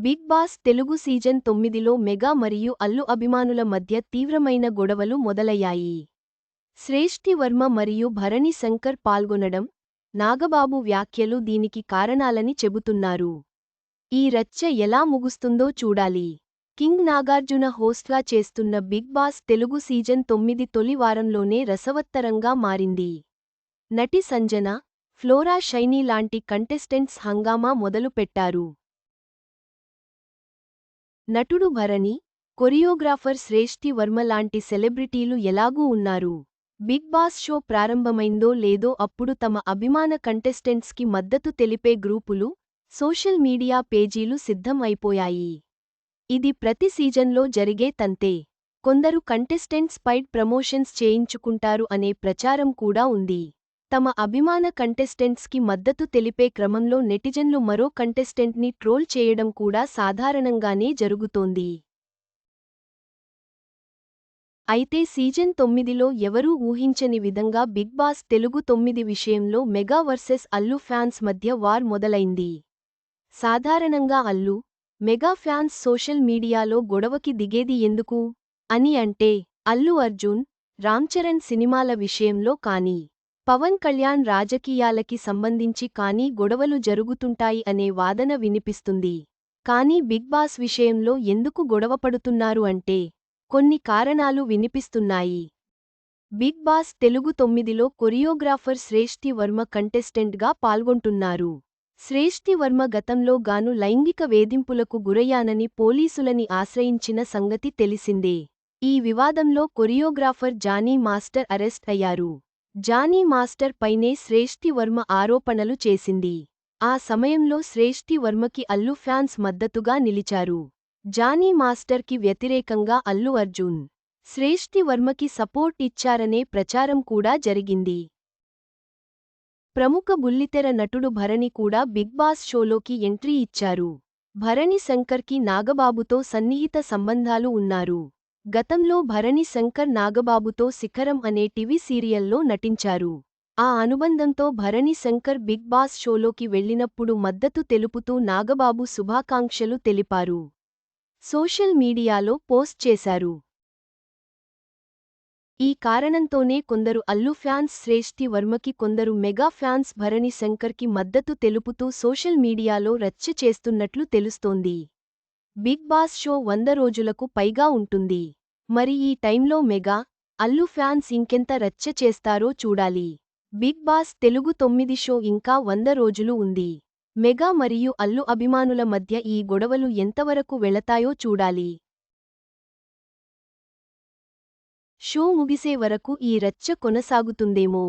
Big Boss Telugu season తొమ్మిదిలో mega మరియు అల్లు అభిమానుల మధ్య తీవ్రమైన గొడవలు మొదలయ్యాయి. శ్రేష్ఠి వర్మ మరియు భరణి శంకర్ పాల్గొనడం నాగబాబు వ్యాఖ్యలు దీనికి కారణాలని చెబుతున్నారు. ఈ రచ్చ ఎలా ముగుస్తుందో చూడాలి. కింగ్ నాగార్జున హోస్ట్గా చేస్తున్న బిగ్ బాస్ తెలుగు సీజన్ తొమ్మిది తొలి వారంలోనే రసవత్తరంగా మారింది. నటి సంజన ఫ్లోరా షైనీ లాంటి కంటెస్టెంట్స్ హంగామా మొదలుపెట్టారు. నటుడు భరణి కొరియోగ్రాఫర్ శ్రేష్ఠి వర్మ లాంటి సెలబ్రిటీలు ఎలాగూ ఉన్నారు? బిగ్ బాస్ షో ప్రారంభమైందో లేదో అప్పుడు తమ అభిమాన కంటెస్టెంట్స్కి మద్దతు తెలిపే గ్రూపులు సోషల్ మీడియా పేజీలు సిద్ధం అయిపోయాయి ఇది ప్రతి సీజన్లో జరిగే తంతే. కొందరు కంటెస్టెంట్స్ పైడ్ ప్రమోషన్స్ చేయించుకుంటారు అనే ప్రచారం కూడా ఉంది. తమ అభిమాన కంటెస్టెంట్స్కి మద్దతు తెలిపే క్రమంలో నెటిజన్లు మరో కంటెస్టెంట్ని ట్రోల్ చేయడం కూడా సాధారణంగానే జరుగుతోంది. అయితే సీజన్ తొమ్మిదిలో ఎవరూ ఊహించని విధంగా బిగ్ బాస్ తెలుగు తొమ్మిది విషయంలో మెగా వర్సెస్ అల్లు ఫ్యాన్స్ మధ్య వార్ మొదలైంది. సాధారణంగా అల్లు మెగా ఫ్యాన్స్ సోషల్ మీడియాలో గొడవకి దిగేది ఎందుకు? అని అంటే అల్లు అర్జున్ రామ్చరణ్ సినిమాల విషయంలో కానీ. పవన్ కళ్యాణ్ రాజకీయాలకి సంబంధించి కానీ గొడవలు జరుగుతుంటాయి అనే వాదన వినిపిస్తుంది. కానీ బిగ్ బాస్ విషయంలో ఎందుకు గొడవపడుతున్నారు అంటే కొన్ని కారణాలు వినిపిస్తున్నాయి. బిగ్ బాస్ తెలుగు తొమ్మిదిలో కొరియోగ్రాఫర్ శ్రేష్ఠి వర్మ కంటెస్టెంట్గా పాల్గొంటున్నారు. శ్రేష్ఠి వర్మ గతంలో గాను లైంగిక వేధింపులకు గురయ్యానని పోలీసులని ఆశ్రయించిన సంగతి తెలిసిందే. ఈ వివాదంలో కొరియోగ్రాఫర్ జానీ మాస్టర్ అరెస్ట్ అయ్యారు. జానీ మాస్టర్ పైనే శ్రేష్ఠి వర్మ ఆరోపణలు చేసింది. ఆ సమయంలో శ్రేష్ఠి వర్మకి అల్లు ఫ్యాన్స్ మద్దతుగా నిలిచారు. జానీ మాస్టర్కి వ్యతిరేకంగా అల్లు అర్జున్ శ్రేష్ఠి వర్మకి సపోర్ట్ ఇచ్చారనే ప్రచారం కూడా జరిగింది. ప్రముఖ బుల్లితెర నటుడు భరణి కూడా బిగ్ బాస్ షోలోకి ఎంట్రీ ఇచ్చారు. భరణి శంకర్కి నాగబాబుతో సన్నిహిత సంబంధాలు ఉన్నారు. గతంలో భరణి శంకర్ నాగబాబుతో శిఖరం అనే టీవీ సీరియల్లో నటించారు. ఆ అనుబంధంతో భరణి శంకర్ బిగ్ బాస్ షోలోకి వెళ్ళినప్పుడు మద్దతు తెలుపుతూ నాగబాబు శుభాకాంక్షలు తెలిపారు. సోషల్ మీడియాలో పోస్ట్ చేశారు. ఈ కారణంతోనే కొందరు అల్లు ఫ్యాన్స్ శ్రేష్ఠి వర్మకి కొందరు మెగా ఫ్యాన్స్ భరణి శంకర్కి మద్దతు తెలుపుతూ సోషల్ మీడియాలో రచ్చ చేస్తున్నట్లు తెలుస్తోంది. బిగ్ బాస్ షో వంద రోజులకు పైగా ఉంటుంది. మరి ఈ టైంలో మెగా అల్లు ఫ్యాన్స్ ఇంకెంత రచ్చ చేస్తారో చూడాలి. బిగ్ బాస్ తెలుగు తొమ్మిది షో ఇంకా వంద రోజులు ఉంది. మెగా మరియు అల్లు అభిమానుల మధ్య ఈ గొడవలు ఎంతవరకు వెళతాయో చూడాలి. షో ముగిసే వరకు ఈ రచ్చ కొనసాగుతుందేమో?